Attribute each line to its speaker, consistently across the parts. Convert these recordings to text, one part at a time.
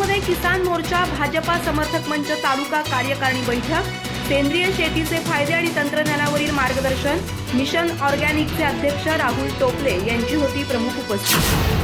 Speaker 1: किसान मोर्चा भाजपा समर्थक मंच तालुका कार्यकारिणी बैठक सेंद्रिय शेतीचे फायदे आणि तंत्रज्ञानावरील मार्गदर्शन मिशन ऑर्गॅनिकचे अध्यक्ष राहुल टोपले यांची होती प्रमुख उपस्थिती.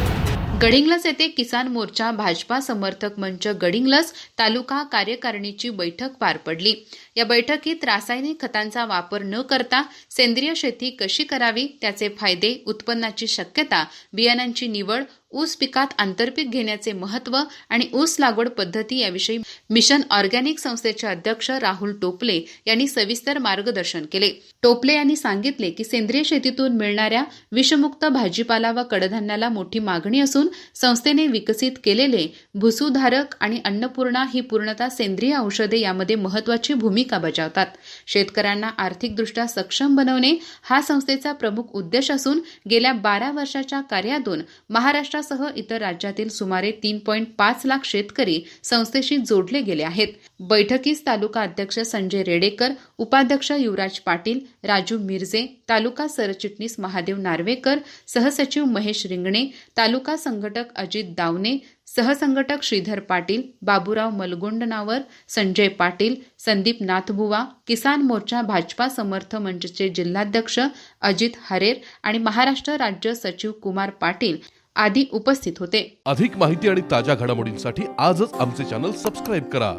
Speaker 2: गडिंग्लस येथे किसान मोर्चा भाजपा समर्थक मंच गडिंग्लस तालुका कार्यकारिणीची बैठक पार पडली. या बैठकीत रासायनिक खतांचा वापर न करता सेंद्रिय शेती कशी करावी त्याचे फायदे उत्पन्नाची शक्यता बियाणांची निवड ऊस पिकात आंतरपीक घेण्याचे महत्त्व आणि ऊस लागवड पद्धती याविषयी मिशन ऑर्गॅनिक संस्थेचे अध्यक्ष राहुल टोपले यांनी सविस्तर मार्गदर्शन केले. टोपले यांनी सांगितले की सेंद्रिय शेतीतून मिळणाऱ्या विषमुक्त भाजीपाला व कडधान्याला मोठी मागणी असून संस्थेने विकसित केलेले भुसूधारक आणि अन्नपूर्णा ही पूर्णतः सेंद्रिय औषधे यामध्ये महत्वाची भूमिका बजावतात. शेतकऱ्यांना आर्थिकदृष्ट्या सक्षम बनवणे हा संस्थेचा प्रमुख उद्देश असून गेल्या बारा वर्षाच्या कार्यातून महाराष्ट्र महाराष्ट्रासह इतर राज्यातील सुमारे तीन पॉईंट पाच लाख शेतकरी संस्थेशी जोडले गेले आहेत. बैठकीस तालुका अध्यक्ष संजय रेडेकर उपाध्यक्ष युवराज पाटील राजू मिरजे तालुका सरचिटणीस महादेव नार्वेकर सहसचिव महेश रिंगणे तालुका संघटक अजित दावणे सहसंघटक श्रीधर पाटील बाबूराव मलगोंडनावर संजय पाटील संदीप नाथबुवा किसान मोर्चा भाजपा समर्थ मंचचे जिल्हाध्यक्ष अजित हरेर आणि महाराष्ट्र राज्य सचिव कुमार पाटील आदी उपस्थित होते.
Speaker 3: अधिक माहिती आणि ताज्या घडामोडींसाठी आजच आमचे चॅनल सबस्क्राईब करा.